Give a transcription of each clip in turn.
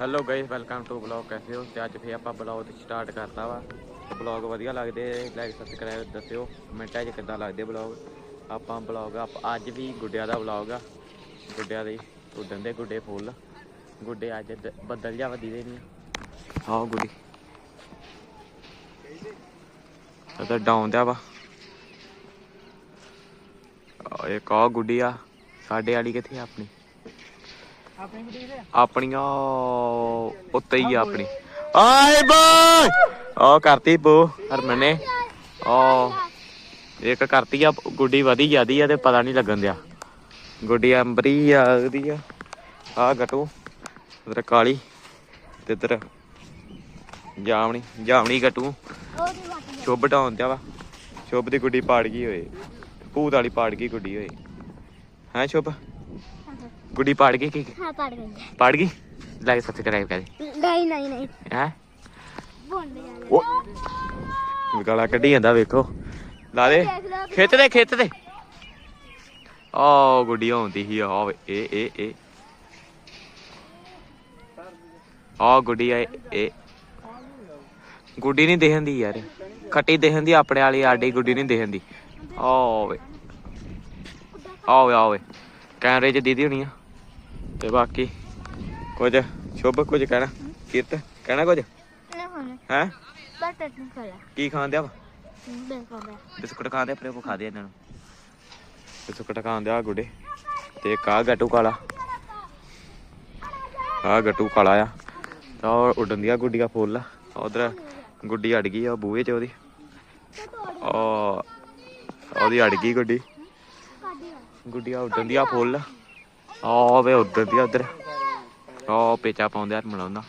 Hello guys welcome to blog ਕੈਸੇ ਹੋ ਤੇ ਅੱਜ ਫੇਰ ਆਪਾਂ ਬਲੌਗ ਸਟਾਰਟ ਕਰਤਾ ਵਾ ਤੇ ਬਲੌਗ ਵਧੀਆ ਲੱਗਦੇ ਲਾਈਕ ਸਬਸਕ੍ਰਾਈਬ ਦੱਸਿਓ ਕਮੈਂਟਾਂ 'ਚ ਕਿੱਦਾਂ ਲੱਗਦੇ ਬਲੌਗ ਆਪਾਂ ਬਲੌਗ ਅੱਜ ਵੀ ਗੁੱਡਿਆਂ ਦਾ ਬਲੌਗ ਆ ਗੁੱਡਿਆਂ ਦੇ ਉੱਡਣ ਦੇ ਗੁੱਡੇ ਫੁੱਲ ਗੁੱਡੇ ਅੱਜ ਬੱਦਲ ਜਾ ਵਧੀ ਦੇ ਨਹੀਂ ਆਹ ਗੁੱਡੀ ਤਾਂ ਡਾਊਨ ਦਾ ਵਾ ਇੱਕ ਆਹ ਗੁੱਡੀ ਆ ਸਾਡੇ ਵਾਲੀ ਕਿੱਥੇ ਆ ਆਪਣੀ ਆਪਣੀ ਬੁਟੀਕ ਆਪਣੀਆਂ ਉੱਤੇ ਹੀ ਆ ਆਪਣੀ। ਆਏ ਬਾਏ ਉਹ ਕਰਤੀ ਬੋ, ਹਰਮਨ ਨੇ। ਉਹ ਇੱਕ ਕਰਤੀ ਆ, ਗੁੱਡੀ ਵਧੀ ਜਾਂਦੀ ਆ ਤੇ ਪਤਾ ਨਹੀਂ ਲੱਗਣ ਦਿਆ। ਗੁੱਡੀ ਅੰਬਰੀ ਆ ਉਹਦੀ ਆ। ਆ ਗਟੂ ਉਧਰ ਕਾਲੀ ਤੇ ਇਧਰ ਜਾਮਣੀ ਜਾਮਣੀ ਗਟੂ। ਸ਼ੁਭ ਢਾਉਣ ਦਿਆ ਵਾ। ਸ਼ੁਭ ਦੀ ਗੁੱਡੀ ਪਾੜ ਗਈ ਹੋਏ। ਭੂਤ ਵਾਲੀ ਪਾੜ ਗਈ ਗੁੱਡੀ ਹੋਏ। ਹੈ ਸ਼ੁਭ? ਗੁੱਡੀ ਪਾੜ ਗਈ ਕੀ हाँ पड़ गई ਪੜ ਗਈ ਲਾਈਕ ਸਬਸਕ੍ਰਾਈਬ ਕਰੇ नहीं नहीं नहीं ਹੈ बोल दे ਉਹ ਗਾਲਾਂ ਕੱਢੀ ਜਾਂਦਾ ਵੇਖੋ ਲਾ ਦੇ ਖਿੱਚ ਦੇ ਖਿੱਚ ਦੇ ਆ ਗੁੱਡੀ ਆਉਂਦੀ ਸੀ ਆ ਵੇ ਇਹ ਇਹ ਇਹ ਆ ਗੁੱਡੀ ਆ ਇਹ ਗੁੱਡੀ ਨਹੀਂ ਦੇਖਦੀ ਯਾਰ ਖੱਟੀ ਦੇਖਦੀ ਆਪਣੇ ਵਾਲੀ ਆਡੀ ਗੁੱਡੀ ਨਹੀਂ ਦੇਖਦੀ ਆ ਵੇ ਆ ਵੇ ਆ ਵੇ ਕੈਮਰੇ 'ਚ ਦੀਦੀ ਹੋਣੀ ਆ ਤੇ ਬਾਕੀ ਕੁਝ ਸ਼ੁਭ ਕੁਝ ਕਹਿਣਾ? ਕਿਰਤ? ਕਹਿਣਾ ਕੁਝ? ਹੈ? ਕੀ ਖਾਂਦੇ ਆ ਬਿਸਕੁਟ ਖਾਂਦੇ ਆਪਣੇ ਕੋ ਖਾਦੇ ਇਹਨਾਂ ਨੂੰ। ਬਿਸਕੁਟ ਖਾਂਦੇ ਆ ਗੁੱਡੇ। ਤੇ ਕਾ ਗੱਟੂ ਕਾਲਾ। ਆ ਗੱਟੂ ਕਾਲਾ ਆ। ਤਾਂ ਉੱਡਣ ਦੀਆਂ ਗੁੱਡੀਆਂ ਫੁੱਲ ਉਧਰ ਗੁੱਡੀ ਅੜ ਗਈ ਆ ਬੂਹੇ 'ਚ ਉਹਦੀ। ਆ ਉਹਦੀ ਅੜ ਗਈ ਗੁੱਡੀ। ਗੁੱਡੀਆਂ ਉੱਡਣ ਦੀਆਂ ਫੁੱਲ। ਆ ਵੇ ਉੱਡਣ ਦੀਆਂ ਉਧਰ। ਆ ਪੇਚਾ ਪਾਉਂਦੇ ਆ ਮਲਾਉਂਦਾ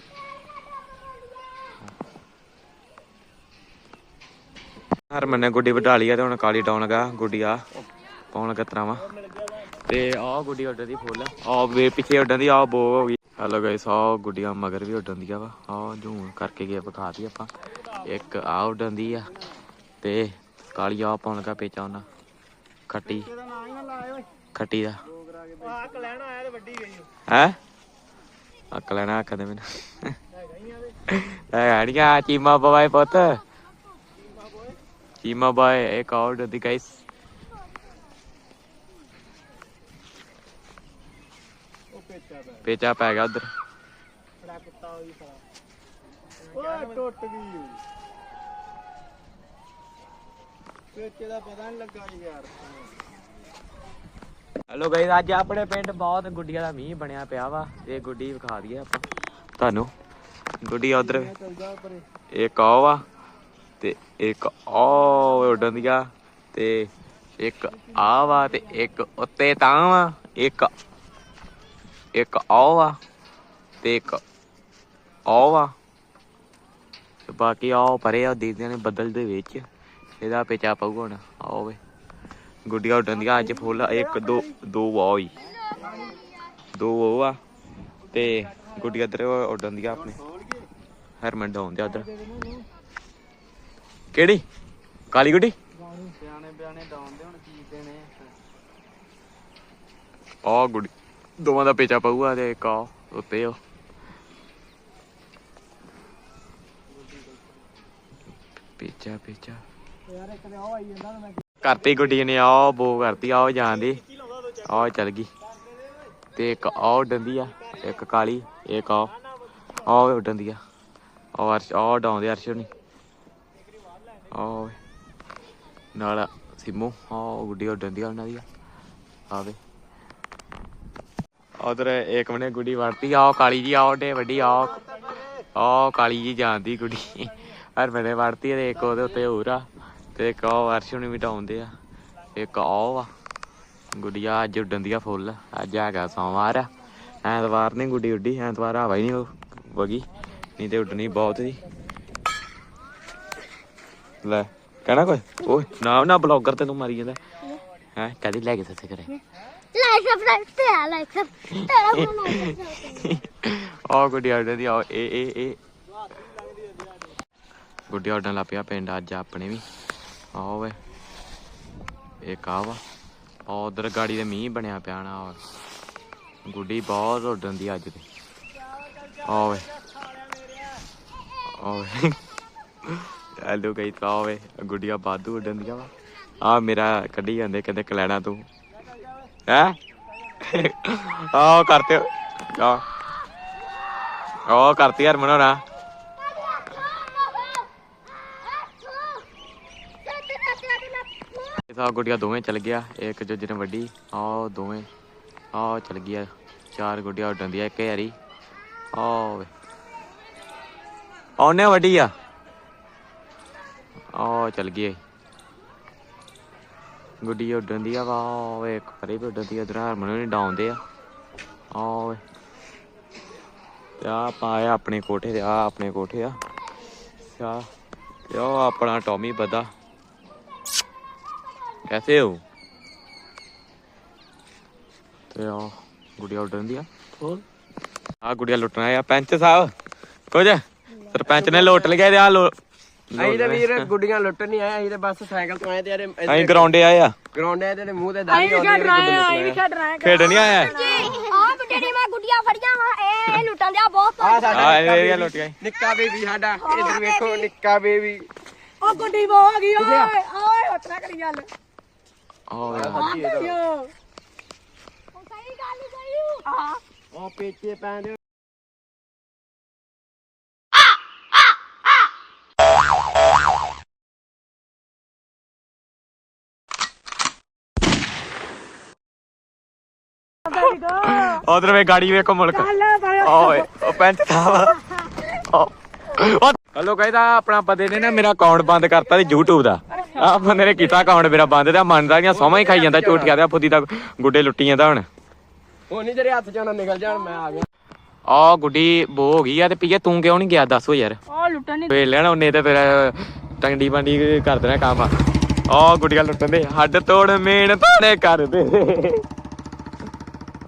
ਹਰਮਨ ਨੇ ਗੁੱਡੀ ਵਢਾ ਲਈ ਆ ਤੇ ਹੁਣ ਕਾਲੀ ਡਾਉਣ ਲਗਾ ਗੁੱਡੀ ਪਾਉਣ ਲੱਗਾ ਤਰਾਵਾ। ਤੇ ਆਹ ਗੁੱਡੀ ਉੱਡਣ ਦੀ ਫੁੱਲ। ਆ ਵੇ ਪਿੱਛੇ ਉੱਡਣ ਦੀ ਆ ਬੋ ਹੋ ਗਈ। ਹੈਲੋ ਗਾਇਸ ਆ ਗੁੱਡੀਆਂ ਮਗਰ ਵੀ ਉੱਡਣ ਦੀਆਂ ਵਾ। ਆ ਜੂਮ ਕਰਕੇ ਗਏ ਵਿਖਾਤੀ ਆਪਾਂ। ਇੱਕ ਆ ਉੱਡਣ ਦੀ ਆ ਤੇ ਕਾਲੀ ਆ ਪਾਉਣ ਲੱਗਾ ਪੇਚਾ ਉਹਨਾਂ। ਖੱਟੀ। ਖੱਟੀ ਦਾ। ਆਹ ਕਲੈਣ ਆਇਆ ਤੇ ਵੱਡੀ ਗਈ ਹੈ? ਅਕ ਲੈਣਾ ਆਖਦੇ ਮੈਨੂੰ। ਹੈਗਾ ਹੀ ਆ ਚੀਮਾ ਬਵਾਏ ਪੁੱਤ। ਚੀਮਾ ਬਾਏ ਇੱਕ ਆਰਡਰ ਦੀ ਗਾਇਸ ਪੇਚਾ ਪੈ ਗਿਆ। ਉਧਰ। ਬੜਾ ਕੁੱਤਾ ਹੋਈ ਸਾਲਾ। ਓਏ ਟੁੱਟ ਗਈ ਪੇਚੇ ਦਾ ਪਤਾ ਨਹੀਂ ਲੱਗਾ ਯਾਰ। ਹੈਲੋ ਗਾਇਸ ਅੱਜ ਆਪਣੇ ਪਿੰਡ ਬਹੁਤ ਗੁੱਡੀਆਂ ਦਾ ਮੀਂਹ ਬਣਿਆ ਪਿਆ ਵਾ, ਇਹ ਗੁੱਡੀ ਵਿਖਾ ਦਈਏ ਆਪਾਂ। ਤੁਹਾਨੂੰ? ਗੁੱਡੀ ਉਧਰ ਇੱਕ ਆ ਵਾ, ਤੇ ਇੱਕ ਆ ਉੱਡਣ ਦੀਆਂ ਤੇ ਇੱਕ ਆ ਵਾ, ਤੇ ਇੱਕ ਉੱਤੇ ਤਾਂ ਵਾ, ਇੱਕ ਇੱਕ ਆ ਵਾ, ਤੇ ਇੱਕ ਆ ਵਾ। ਤੇ ਬਾਕੀ ਆ ਪਰੇ ਆ ਦੀਦੀਆਂ ਨੇ ਬੱਦਲ ਦੇ ਵਿੱਚ, ਇਹਦਾ ਪੇਚਾ ਪਊਗਾ ਹੁਣ ਆ ਵੇ। ਗੁੱਡੀਆਂ ਉੱਡਣ ਦੀਆਂ ਅੱਜ ਫੁੱਲ ਇੱਕ ਦੋ ਦੋ ਆ ਹੋਈ। ਦੋ ਉਹ ਆ ਤੇ ਗੁੱਡੀਆਂ ਇੱਧਰ ਉੱਡਣ ਦੀਆਂ ਆਪਣੇ। ਹਰਮਨ ਡਾਉਣ ਦੇ ਉਧਰ। ਕਿਹੜੀ? ਕਾਲੀ ਗੁੱਡੀ? ਗਾਣੀ ਸਿਆਣੇ ਬਿਆਣੇ ਡਾਉਣ ਦੇ ਹੁਣ ਕੀ ਦੇਣੇ ਆ ਗੁੱਡੀ ਦੋਵਾਂ ਦਾ ਪੇਚਾ ਪਊਗਾ ਤੇ ਇੱਕ ਆ ਉੱਤੇ ਉਹ ਪੇਚਾ ਪੇਚਾ। ਯਾਰ ਇੱਕ ਤੇ ਉਹ ਆਈ ਜਾਂਦਾ ਮੈਂ ਕਰਤੀ ਗੁੱਡੀ ਨੇ, ਆਓ ਬੋ ਕਰਤੀ, ਆਓ ਜਾਂਦੀ ਆ ਚੱਲ ਗਈ। ਤੇ ਇੱਕ ਆ ਡੰਦੀ ਆ, ਇੱਕ ਕਾਲੀ, ਇੱਕ ਆਓ। ਆ ਉੱਡਣ ਦੀ ਆ। ਆਓ ਅਰਸ਼ ਆ ਡਾਉਂਦੇ ਅਰਸ਼ ਨਹੀਂ ਆ ਨਾਲ ਸਿਮੂ ਆ ਗੁੱਡੀ ਉੱਡਣ ਦੀ ਆ ਉਹਨਾਂ ਦੀ। ਆਵੇ ਉਧਰ ਇੱਕ ਮਨੇ ਗੁੱਡੀ ਵੜਤੀ, ਆਓ ਕਾਲੀ ਜੀ, ਆਓ ਡੇ ਵੱਡੀ, ਆਓ। ਆ ਕਾਲੀ ਜੀ ਜਾਂਦੀ ਗੁੱਡੀ। ਹਰ ਮਨੇ ਵੜਤੀ ਤੇ ਇੱਕ ਉਹਦੇ ਉੱਤੇ ਹੋਰ ਆ। ਤੇ ਇੱਕ ਉਹ ਅਰਸ਼ ਨੂੰ ਵੀ ਟਾਉਂਦੇ ਆ। ਇੱਕ ਉਹ ਆ ਗੁੱਡੀਆਂ ਅੱਜ ਉੱਡਣ ਦੀਆਂ ਫੁੱਲ। ਅੱਜ ਹੈਗਾ ਸੋਮਵਾਰ ਆ। ਐਤਵਾਰ ਨਹੀਂ ਗੁੱਡੀ ਉੱਡੀ ਐਤਵਾਰ ਹਵਾ ਹੀ ਨਹੀਂ ਵਗੀ। ਨਹੀਂ ਤੇ ਉੱਡਣੀ ਬਹੁਤ ਸੀ। ਲੈ ਕਹਿਣਾ ਕੋਈ ਓਏ ਨਾ ਨਾ ਬਲੌਗਰ ਤੇ ਤੂੰ ਮਾਰੀ ਜਾਂਦਾ। ਹੈ ਕਦੀ ਲੈ ਕੇ ਸੱਸੇ ਕਰੇ ਲਾਈਕ ਸਬਸਕ੍ਰਾਈਬ ਤੇ ਆ ਲਾਈਕ ਸਬ ਤੇਰਾ ਫੋਨ ਆ ਗੁੱਡੀ ਆਰਡਰ ਦੀ ਆ ਏ ਏ ਏ ਗੁੱਡੀ ਆਰਡਰ ਲਾ ਪਿਆ ਪਿੰਡ ਅੱਜ ਆਪਣੇ ਵੀ। ਆ ਓਏ ਇੱਕ ਆ ਵਾ ਉਧਰ ਗਾੜੀ ਦੇ ਮੀਂਹ ਬਣਿਆ ਪਿਆ ਨਾ ਗੁੱਡੀ ਬਹੁਤ ਉੱਡਣ ਦੀ ਅੱਜ ਤੇ। ਓਏ ਓਏ ਹੈਲੋ ਗਈ ਤਾਂ ਓਏ ਗੁੱਡੀਆਂ ਬਾਦੂ ਉੱਡਣ ਦੀਆਂ ਵਾ। ਆ ਮੇਰਾ ਕੱਢੀ ਜਾਂਦੇ ਕਹਿੰਦੇ ਕਲੈਣਾ ਤੂੰ। ਹੈ? ਆਹ ਕਰਤੇ। ਆ ਉਹ ਕਰਤੀ ਯਾਰ ਮਨੋਰਾ ਇਹ ਗੁੱਡੀਆਂ ਦੋਵੇਂ ਚਲ ਗਿਆ, ਇੱਕ ਜੋ ਜਿਹਨੇ ਵੱਡੀ, ਆਹ ਦੋਵੇਂ, ਆਹ ਚਲ ਗਿਆ, ਚਾਰ ਗੁੱਡੀਆਂ ਉੱਡਣ ਦੀਆਂ, ਇੱਕ ਯਾਰੀ ਆ ਵੇ। ਉਹਨੇ ਵੱਡੀ ਆ। ਆਹ ਚਲ ਗਈ ਗੁੱਡੀ ਉੱਡਣ ਦੀ ਆ ਵਾ ਓਏ ਇੱਕ ਪਰੇ ਵੀ ਉੱਡਣ ਦੀ ਆ, ਇਧਰ ਹਰਮਨ ਨਹੀਂ ਡਾਉਂਦੇ ਆ। ਆਹ ਓਏ ਤੇ ਆ ਪਾਇਆ ਆਪਣੇ ਕੋਠੇ ਤੇ ਆ ਆਪਣੇ ਕੋਠੇ ਆ। ਆ ਤੇ ਉਹ ਆਪਣਾ ਟੌਮੀ ਬਦਾ कैसे हो ਤੇ ਆ ਗੁੜੀਆ ਉੱਡਣ ਦੀ ਆ ਆ ਗੁੜੀਆ ਲੁੱਟਣਾ ਆ ਪੈਂਚ ਸਾਹਿਬ ਕੁਝ ਸਰਪੰਚ ਨੇ ਲੁੱਟ ਲਿਆ ਤੇ ਆ ਲੋ ਅਸੀਂ ਤੇ ਵੀਰ ਗੁੱਡੀਆਂ ਲੁੱਟਣ ਨਹੀਂ ਆਏ ਅਸੀਂ ਤੇ ਬਸ ਸਾਈਕਲ ਤੋਂ ਆਏ ਤੇ ਯਾਰੇ ਅਸੀਂ ਗਰਾਉਂਡੇ ਆਏ ਆ ਗਰਾਉਂਡ ਹੈ ਤੇ ਮੂੰਹ ਤੇ ਦਾੜੀ ਆਉਂਦੀ ਹੈ ਖੇਡ ਨਹੀਂ ਆਇਆ ਆ ਬਟੇੜੀ ਮੈਂ ਗੁੱਡੀਆਂ ਫੜੀਆਂ ਵਾ ਇਹ ਇਹ ਲੁੱਟਣ ਦਿਆ ਬਹੁਤ ਆ ਸਾਡਾ ਆ ਨਿੱਕਾ ਇਹ baby, ਲੁੱਟ ਗਏ ਨਿੱਕਾ ਬੇਬੀ ਸਾਡਾ ਇਧਰ ਵੇਖੋ ਨਿੱਕਾ ਬੇਬੀ ਉਹ ਗੁੱਡੀ ਬੋ ਆ ਗਈ ਓਏ ਓਏ ਉਤਰਾ ਕਰੀ ਗੱਲ ਆ ਸਹੀ ਗੱਲ ਹੀ ਕਰੀ ਆ ਉਹ ਪੇਚੇ ਪੈਂਦੇ ਉਧਰ ਵੇ ਗਾੜੀ ਵੇਖੋ ਮੁਲਕ। ਓਏ ਉਹ ਸਾਹਿਬ ਹਲੋ ਕਹਿੰਦਾ ਆਪਣਾ ਬੰਦੇ ਨੇ ਨਾ ਮੇਰਾ ਅਕਾਊਂਟ ਬੰਦ ਕਰਤਾ ਤੇ YouTube ਦਾ। ਆ ਬੰਦੇ ਨੇ ਕੀਤਾ ਅਕਾਊਂਟ ਮੇਰਾ ਬੰਦ ਤੇ ਮੰਨਦਾ ਨਹੀਂ ਸੋਮਾ ਹੀ ਖਾਈ ਜਾਂਦਾ ਝੂਠਿਆ ਤੇ ਫੁੱਦੀ ਦਾ ਗੁੱਡੇ ਲੁੱਟੀ ਜਾਂਦਾ ਹੁਣ। ਉਹ ਨਹੀਂ ਤੇਰੇ ਹੱਥ ਨਾ ਨਿਕਲ ਜਾਣ ਮੈਂ ਆ ਗਿਆ। ਆ ਗੁੱਡੀ ਬੋ ਹੋ ਗਈ ਆ ਤੇ ਪੀਏ ਤੂੰ ਕਿਉਂ ਨਹੀਂ ਗਿਆ? ਦੱਸੋ ਯਾਰ। ਉਹ ਲੁੱਟਣ ਨਹੀਂ ਵੇਖ ਲੈਣਾ ਉਹਨੇ ਤੇ ਫਿਰ ਟੰਡੀ ਬੰਡੀ ਕਰ ਦੇਣਾ ਕੰਮ। ਆ ਆ ਗੁੱਡੀਆਂ ਲੁੱਟਣ ਦੇ ਹੱਡ ਤੋੜ ਮੇਨ ਤਾਣੇ ਕਰਦੇ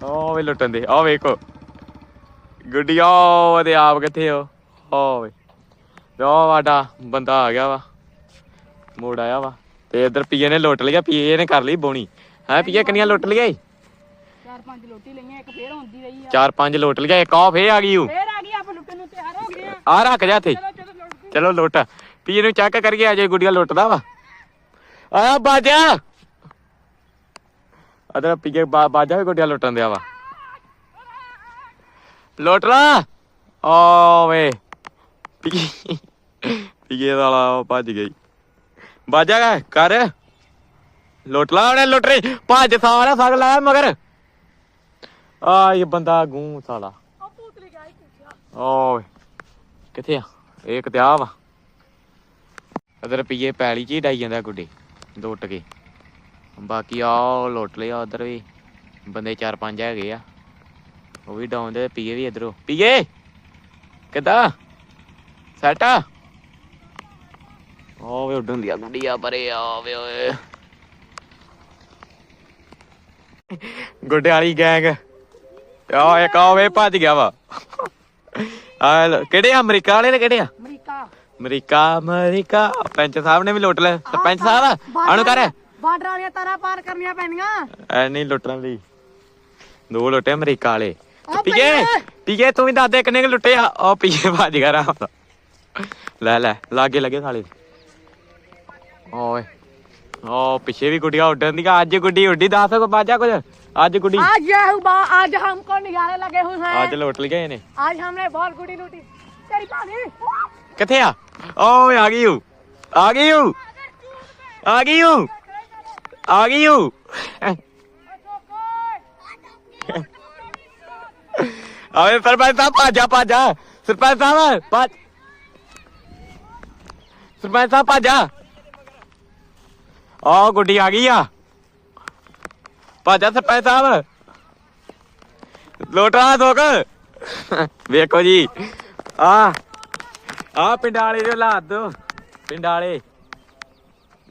ਆ ਵੇ ਲੁੱਟਣ ਦੇ ਆ ਵੇਖੋ। ਗੁੱਡੀਆਂ ਉਹਦੇ ਆਪ ਕਿੱਥੇ ਹੋ ਆ ਵੇ। ਆ ਵਾਡਾ ਬੰਦਾ ਆ ਗਿਆ ਵਾ। ਮੋੜ ਆਇਆ ਵਾ। ਤੇ ਇਧਰ ਪੀਏ ਨੇ ਲੁੱਟ ਲਿਆ ਪੀਏ ਨੇ ਕਰ ਲਈ ਬੋਣੀ। ਹੈ ਪੀਏ ਕਿੰਨੀਆਂ ਲੁੱਟ ਲਈਆਂ ਚਾਰ ਪੰਜ ਲੋਟੀ ਲਈਆਂ ਇੱਕ ਫੇਰ ਹੁੰਦੀ ਰਹੀ ਆ। ਚਾਰ ਪੰਜ ਲੁੱਟ ਲਿਆ ਇੱਕ ਆ ਫੇ ਆ ਗਈ ਊ। ਫੇਰ ਆ ਗਈ ਆਪਾਂ ਲੁੱਟਣ ਨੂੰ ਤਿਆਰ ਹੋ ਗਏ ਆ। ਆ ਰੱਖ ਜਾ ਇੱਥੇ। ਚਲੋ ਚਲੋ ਲੁੱਟ ਚਲੋ ਲੁੱਟ। ਪੀਏ ਨੂੰ ਚੈੱਕ ਕਰੀਏ ਅਜੇ ਗੁੱਡੀਆਂ ਲੁੱਟਦਾ ਵਾ। ਆ ਬਾਜਾ। ਅਦਰ ਪੀਏ ਬਾ- ਬਾਜਾ ਵੀ ਗੁੱਡੀਆਂ ਲੁੱਟਣ ਦਿਆ ਵਾ। ਲੁੱਟ ਲਾ। ਓ ਵੇ ਪੀਏ ਵਾਲਾ ਭੱਜ ਗਈ। ਬਾਜਾ ਕਰ। ਲੁੱਟ ਲਾ ਉਹਨੇ ਲੁੱਟ ਰਹੀ। ਭੱਜ ਸਾਰਾ ਸਗ ਲਾਇਆ ਮਗਰ। ਆ ਇਹ ਬੰਦਾ ਗੂੰ ਸਾਲਾ। ਓਏ, ਕਿੱਥੇ ਆ? ਇਹ ਕਿਤੇ ਆ ਵਾ। ਉਧਰ ਪੀਏ ਪੈਲੀ ਚ ਹੀ ਡਾਈ ਜਾਂਦਾ ਗੁੱਡੇ। ਦੁੱਟ ਕੇ ਬਾਕੀ ਆ ਲੁੱਟ ਲਿਆ ਉਧਰ ਵੀ। ਬੰਦੇ ਚਾਰ ਪੰਜ ਹੈਗੇ ਆ। ਉਹ ਵੀ ਡਾਉਂਦੇ ਤੇ ਪੀਏ ਵੀ ਇਧਰੋਂ। ਪੀਏ! ਕਿੱਦਾਂ? ਸੈਟ ਆ? ਓਏ ਉੱਡਣ ਦੀ ਗੁੱਡੀਆ ਪਰੇ ਆਵੇ ਓਏ। ਗੁੱਡੇ ਵਾਲੀ ਗੈਂਗ। ਆ ਇੱਕ ਆਵੇ ਭੱਜ ਗਿਆ ਵਾ। ਆ ਲੋ- ਕਿਹੜੇ ਆ ਅਮਰੀਕਾ ਵਾਲੇ ਨੇ ਕਿਹੜੇ ਆ? ਅਮਰੀਕਾ। America America. ਪੈਂਚ ਸਾਹਿਬ ਨੇ ਵੀ ਲੁੱਟ ਲਿਆ। ਸਰਪੰਚ ਸਾਹਿਬ ਆਣੂ ਕਰ। ਬਾਰਡਰ ਵਾਲੀਆਂ ਤਾਰਾਂ ਪਾਰ ਕਰਨੀਆਂ ਪੈਣੀਆਂ। ਐ ਨਹੀਂ ਲੁੱਟਣ ਲਈ। ਦੋ ਲੁੱਟੇ ਅਮਰੀਕਾ ਵਾਲੇ। ਆ ਪੀਏ ਪਈਏ। ਪੀਏ ਤੂੰ ਵੀ ਦੱਸ ਦੇ ਕਿੰਨੇ ਕੁ ਲੁੱਟੇ ਆ। ਉਹ ਪੀਏ ਭੱਜ ਗਿਆ ਰਾਮ ਦਾ ਲੈ ਲੈ ਲਾਗੇ ਲੱਗੇ ਸਾਲੇ ਓਏ ਓ ਪਿੱਛੇ ਵੀ ਗੁੱਡੀਆਂ ਉੱਡਣ ਦੀਆਂ ਅੱਜ ਗੁੱਡੀ ਉੱਡੀ ਦੱਸ ਕੋ ਬਾਜਾ ਕੁਝ ਅੱਜ ਗੁੱਡੀ आज यह हुआ आज हमको निगारे लगे हुए हैं ਅੱਜ ਲੁੱਟ ਲਈਆਂ ਇਹਨੇ आज हमने बहुत गुड़ी लूटी तेरी पानी ਕਿੱਥੇ ਆ ਓਏ ਆ ਗਈ ਹੂੰ ਆ ਗਈ ਹੂੰ ਆ ਗਈ ਹੂੰ ਆ ਗਈ ਹੂੰ ਆਵੇ ਸਰਪੰਚ ਸਾਹਿਬ ਭਾਜਾ ਭਾਜਾ ਸਰਪੰਚ ਸਾਹਿਬ ਭੱਜ ਸਰਪੰਚ ਸਾਹਿਬ ਭਾਜਾ ਆ ਗੁੱਡੀ ਆ ਗਈ ਆ। ਭਾਜਾ ਸਰਪੰਚ ਸਾਹਿਬ। ਲੋਟਾ ਦੋਕ ਵੇਖੋ ਜੀ। ਆ ਆ ਪਿੰਡਾਂ ਵਾਲੇ ਦੇ ਹਾਲਾਤ ਦੋ। ਪਿੰਡਾਂ ਵਾਲੇ।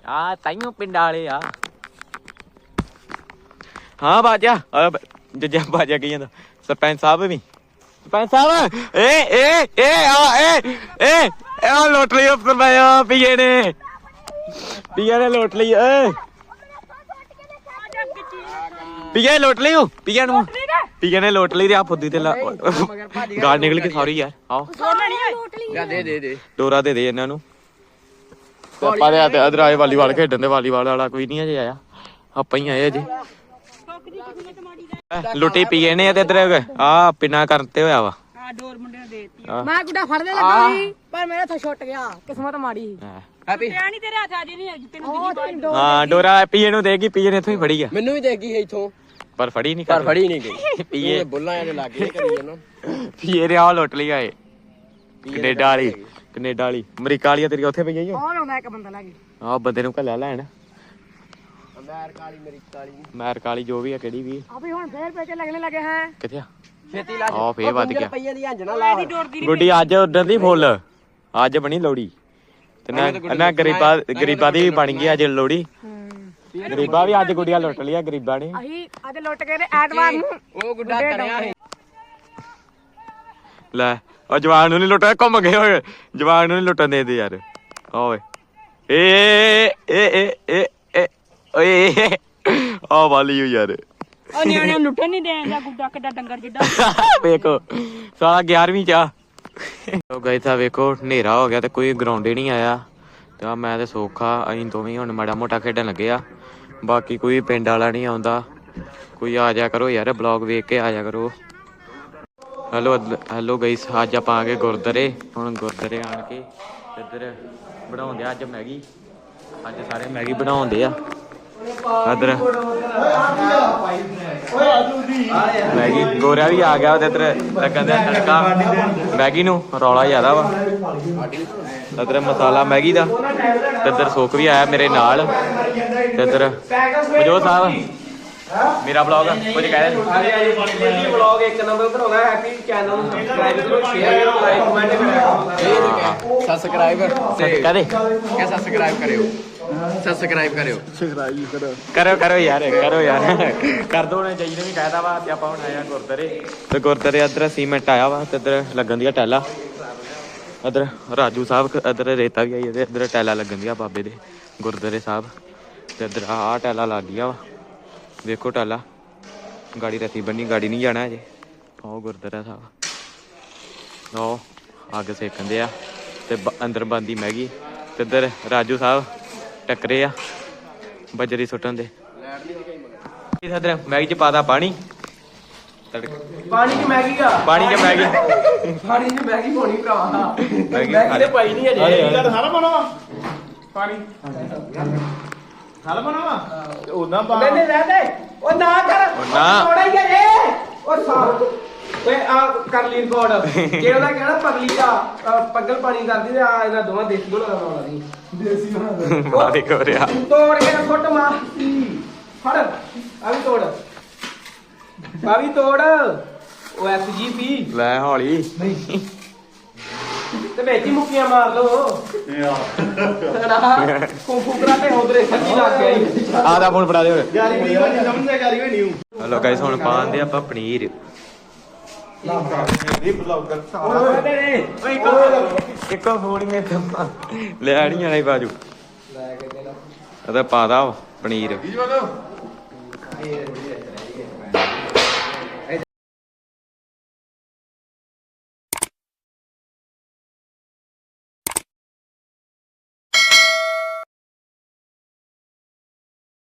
ਆ ਤਾਈਓ ਪਿੰਡਾਂ ਆ। ਹਾਂ ਬਾਜਾ ਆ ਬ- ਜੱਜਾ ਬਾਜਾ ਕਹੀ ਜਾਂਦਾ। ਸਰਪੰਚ ਸਾਹਿਬ ਵੀ। ਸਰਪੰਚ ਸਾਹਿਬ, ਏ ਏ ਏ, ਆ, ਏ ਏ ਆ ਲੋਟ ਲਈ ਉੱਪਰ ਪੀਏ ਨੇ। ਪੀਆ ਨੇ ਲੋਟ ਲਈ ਓਏ। ਪੀਆ ਲੋਟ ਲਈ ਪੀਆ ਨੂੰ। ਪੀਆ ਨੇ ਲੋਟ ਲਈ ਤੇ ਆ ਫੁੱਦੀ ਤੇ ਲਾ ਨਿਕਲ ਕੇ ਸੌਰੀ ਯਾਰ ਆਓ। ਡੋਰਾ ਦੇ ਦੇ ਇਹਨਾਂ ਨੂੰ। ਆਪਾਂ ਦੇ। ਤੇ ਅਧਰਾਏ ਵਾਲੀਵਾਲ ਖੇਡਣ ਦੇ ਵਾਲੀਵਾਲ ਵਾਲਾ ਕੋਈ ਨਹੀਂ ਅਜੇ ਆਇਆ। ਆਪਾਂ ਹੀ ਆਏ ਅਜੇ। ਲੁੱਟੀ ਪੀਏ ਨੇ ਤੇ ਇਧਰ। ਆ ਪਿਨਾ ਕਰਤੇ ਹੋਇਆ ਵਾ। ਆ ਡੋਰ ਮੁੰਡੇ ਨੇ ਦੇਤੀ ਮੈਂ ਗੁੱਡਾ ਫੜ ਲੱਗਾ ਸੀ ਪਰ ਮੇਰਾ ਤਾਂ ਛੁੱਟ ਗਿਆ ਕਿਸਮਤ ਮਾੜੀ। ਸੀ ਹੈਪੀ ਪਿਆ ਨਹੀਂ ਤੇਰੇ ਹੱਥ ਆ ਜੇ ਨਹੀਂ ਤੈਨੂੰ ਦਿੱਲੀ ਬਾਈ ਡੋਰ ਹਾਂ ਡੋਰਾ ਪੀਏ ਨੂੰ ਦੇਗੀ ਪੀਏ ਨੇ ਇੱਥੋਂ ਹੀ ਫੜੀ ਆ। ਮੈਨੂੰ ਵੀ ਦੇਖ ਗਈ ਇਥੋਂ। ਪਰ ਫੜੀ ਨਹੀਂ ਪਰ ਕਰ ਫੜੀ ਨਹੀਂ ਗਈ। ਪੀਏ। ਤੂੰ ਬੁੱਲਾਂ ਇਹਦੇ ਲੱਗੇ ਕਰੀ ਜਾਨੋ ਪੀਏ ਨੇ ਆ ਲੁੱਟ ਲਈ ਆਏ। ਕੈਨੇਡਾ ਵਾਲੀ ਕੈਨੇਡਾ ਵਾਲੀ। ਅਮਰੀਕਾ ਵਾਲੀ ਆ ਤੇਰੀ ਉੱਥੇ ਪਈ ਆਈ ਆਹ ਲਾਉਂਦਾ ਇੱਕ ਬੰਦਾ ਲੱਗੀ ਆ ਬੰਦੇ ਨੂੰ ਘੱਲਿਆ ਲੈਣ। ਅਮਰੀਕਾ ਵਾਲੀ ਮੇਰੀ ਕਾਲੀ ਅਮਰੀਕਾ ਵਾਲੀ ਜੋ ਵੀ ਆ ਕਿਹੜੀ ਵੀ ਆ। ਵੀ ਹੁਣ ਫੇਰ ਪੈਸੇ ਲੱਗਣੇ ਲੱਗੇ ਹੈ। ਕਿੱਥੇ ਆ? ਛੇਤੀ ਲਾ ਆ ਫੇਰ ਵੱਧ ਗਿਆ। ਪਈਆਂ ਦੀ ਹੰਜਣਾ ਲਾ ਇਹਦੀ ਡੋਰ ਦੀ ਗੁੱਡੀ ਅੱਜ ਉਧਰ ਦੀ ਫੁੱਲ। ਅੱਜ ਬਣੀ ਲੋੜੀ ਤੇ ਨਾ ਨਾ ਗਰੀਬਾਂ ਗਰੀਬਾਂ ਦੀ ਵੀ ਬਣ ਗਈ ਅੱਜ ਲੋੜੀ ਗਰੀਬਾਂ ਵੀ ਅੱਜ ਗੁੱਡੀਆਂ ਲੁੱਟ ਲਿਆ ਗਰੀਬਾਂ ਨੇ। ਅਸੀਂ ਅੱਜ ਲੁੱਟ ਕੇ ਤੇ ਐਤਵਾਰ ਨੂੰ ਉਹ ਗੁੱਡਾ ਕਰਿਆ ਸੀ ਲੈ ਉਹ ਜਵਾਨ ਨੂੰ ਨਹੀਂ ਲੁੱਟਿਆ ਘੁੰਮ ਗਏ ਹੋਏ ਜਵਾਨ ਨੂੰ ਨਹੀਂ ਲੁੱਟਣ ਦੇ ਦੇ ਯਾਰ। ਓਏ। ਏ ਏ ਏ ਏ ਏ ਓਏ। ਆ ਵਾਲੀ ਹੋ ਯਾਰ। ਉਹ ਨਿਆਣਿਆਂ ਨੂੰ ਲੁੱਟਣ ਨਹੀਂ ਦੇਂਦਾ ਗੁੱਡਾ ਕਿੱਡਾ ਡੰਗਰ ਜਿੱਡਾ। ਵੇਖੋ ਸਾਲਾ 11ਵੀਂ ਚ ਆ। ਉਹ ਗਏ ਤਾਂ ਵੇਖੋ, ਹਨੇਰਾ ਹੋ ਗਿਆ ਤੇ ਕੋਈ ਗਰਾਊਂਡ ਹੀ ਨਹੀਂ ਆਇਆ। ਤੇ ਆਹ ਮੈਂ ਤੇ ਸੋਖਾ, ਅਸੀਂ ਦੋਵੇਂ ਹੁਣ ਮਾੜਾ ਮੋਟਾ ਖੇਡਣ ਲੱਗੇ ਆ। ਬਾਕੀ ਕੋਈ ਪਿੰਡ ਵਾਲਾ ਨਹੀਂ ਆਉਂਦਾ। ਕੋਈ ਆ ਜਾ ਕਰੋ ਯਾਰ ਬਲੌਗ ਵੇਖ ਕੇ ਆ ਜਾ ਕਰੋ। ਹੈਲੋ ਹੈਲੋ ਗਾਇਸ ਅੱਜ ਆਪਾਂ ਆ ਗਏ ਗੁਰਦੁਆਰੇ। ਹੁਣ ਗੁਰਦੁਆਰੇ ਆਣ ਕੇ ਇੱਧਰ ਬਣਾਉਂਦੇ ਆ ਅੱਜ ਮੈਗੀ। ਅੱਜ ਸਾਰੇ ਮੈਗੀ ਬਣਾਉਂਦੇ ਆ। ਇੱਧਰ ਮੈਗੀ ਗੋਰਿਆ ਵੀ ਆ ਗਿਆ ਉਹਦੇ ਇੱਧਰ ਲੱਗਣ ਦਾ ਤੜਕਾ। ਮੈਗੀ ਨੂੰ ਰੌਲਾ ਜ਼ਿਆਦਾ ਵਾ। ਇੱਧਰ ਮਸਾਲਾ ਮੈਗੀ ਦਾ। ਤੇ ਇੱਧਰ ਸੁੱਕ ਵੀ ਆਇਆ ਮੇਰੇ ਨਾਲ। ਤੇ ਇੱਧਰ ਮਜੋ ਸਾਹਿਬ। ਮੇਰਾ ਬਲੌਗ ਕੁਝ ਕਹਿ ਦੇ ਡੇਲੀ ਵਲੌਗ ਇੱਕ ਨੰਬਰ ਪਰ ਹੋਗਾ ਹੈਪੀ ਚੈਨਲ ਨੂੰ ਸਬਸਕ੍ਰਾਈਬ ਕਰੋ ਸ਼ੇਅਰ ਕਰੋ ਲਾਈਕ ਕਮੈਂਟ ਕਰੋ। ਸਬਸਕ੍ਰਾਈਬ ਕਹਦੇ ਕਿ ਸਬਸਕ੍ਰਾਈਬ ਕਰਿਓ। ਸਬਸਕ੍ਰਾਈਬ ਕਰਿਓ। ਕਰੋ। ਕਰੋ ਯਾਰ ਕਰੋ ਯਾਰ। ਕਰ ਦੋ ਨੇ ਜਾਈ ਨੇ ਵੀ ਕਹਿਤਾ ਵਾ ਤੇ ਆਪਾਂ ਹੁਣ ਆਇਆ ਗੁਰਦਾਰੇ ਤੇ ਗੁਰਦਾਰੇ ਇੱਧਰ ਸੀਮੈਂਟ ਆਇਆ ਵਾ ਤੇ ਇੱਧਰ ਲੱਗਣ ਦੀਆਂ ਟੈਲਾ। ਇੱਧਰ ਰਾਜੂ ਸਾਹਿਬ ਇੱਧਰ ਰੇਤਾ ਵੀ ਆਈ ਤੇ ਇੱਧਰ ਟੈਲਾ ਲੱਗਣ ਦੀਆਂ ਬਾਬੇ ਦੇ ਗੁਰਦਾਰੇ ਸਾਹਿਬ। ਤੇ ਇੱਧਰ ਆਹ ਟੈਲਾ ਲੱਗ ਗਿਆ ਵਾ। ਵੇਖੋ ਟੈਲਾ। ਗਾੜੀ ਰਤੀ ਬੰਨੀ ਗਾੜੀ ਨਹੀਂ ਜਾਣਾ ਅਜੇ ਆਓ ਗੁਰਦਾਰਾ ਸਾਹਿਬ। ਆਓ ਅੱਗ ਸੇਕਣ ਆ। ਤੇ ਬ- ਅੰਦਰ ਬੰਦੀ ਮੈਗੀ ਤੇ ਇੱਧਰ ਰਾਜੂ ਸਾਹਿਬ ਟੱਕਰੇ ਆ ਬਜਰੀ ਸੁੱਟਣ ਦੇ। ਇਹ ਸਦਰ ਮੈਗੀ ਚ ਪਾਦਾ ਪਾਣੀ। ਤੜਕ। ਪਾਣੀ ਦੀ ਮੈਗੀ ਆ ਪਾਣੀ ਚ ਮੈਗੀ। ਪਾਣੀ ਦੀ ਮੈਗੀ ਹੋਣੀ ਭਰਾਵਾ ਮੈਗੀ ਮੈਗੀ ਤੇ ਪਾਈ ਨਹੀਂ ਅਜੇ। ਹਾਲੇ। ਸਾਰਾ ਬਣਾਵਾ ਪਾਣੀ। ਸਾਰਾ ਬਣਾਵਾ ਉਦਾਂ ਪਾ। ਨਹੀਂ ਨਹੀਂ ਰਹਿ ਦੇ। ਉਹ ਨਾ ਕਰ। ਉਹ ਨਾ। ਥੋੜਾ ਹੀ ਹੈ ਏ ਉਹ ਸਾ ਓਏ ਆ ਕਰ। ਲਈ ਰਿਕਾਰਡ ਜੇ ਉਹਦਾ ਕਹਿਣਾ ਪਗਲੀ ਦਾ ਪੱਗਲ ਪਾਣੀ ਕਰਦੀ ਤੇ ਆ ਇਹਨਾਂ ਦੋਵਾਂ ਦੇਸੀ ਗੁਣਾ ਲਾਉਣਾ ਦੀ ਦੇਸੀ ਗੁਣਾ ਮਾਰੇ ਕੋ ਰਿਆ ਤੋੜ ਕੇ ਫੁੱਟ ਮਾਰ ਫੜ ਆ ਵੀ ਤੋੜ। ਆ ਵੀ ਤੋੜ। ਉਹ ਐਸਜੀਪੀ ਲੈ ਹੌਲੀ। ਤੇ ਵਿੱਚ ਹੀ ਮੁੱਕੀਆਂ ਮਾਰ ਲੋ ਕੁੰਫੂ ਕਰਾਟੇ ਉਧਰੇ ਸੱਚੀ ਲੱਗ ਗਿਆ ਈ। ਆ ਦਾ ਫੋਨ ਫੜਾ ਦੇ ਹੋਰ। ਗਾਰੀ ਵੀ ਨਹੀਂ ਸਮਝਦਾ ਗਾਰੀ ਵੀ ਨਹੀਂ। ਹਲੋ ਗਾਇਸ ਹੁਣ ਪਾਉਂਦੇ ਆਪਾਂ ਪਨੀਰ। ਇਹ ਬਲੌਗਰ ਓਏ। ਇੱਕੋ ਫੋਨ ਮੇ ਤਾਂ ਲੈ ਨਹੀਂ ਆਣਾ ਬਾਜੂ। ਉਹਦਾ ਪਾਦਾ ਪਨੀਰ। ਕੀ ਬੋਲੋ।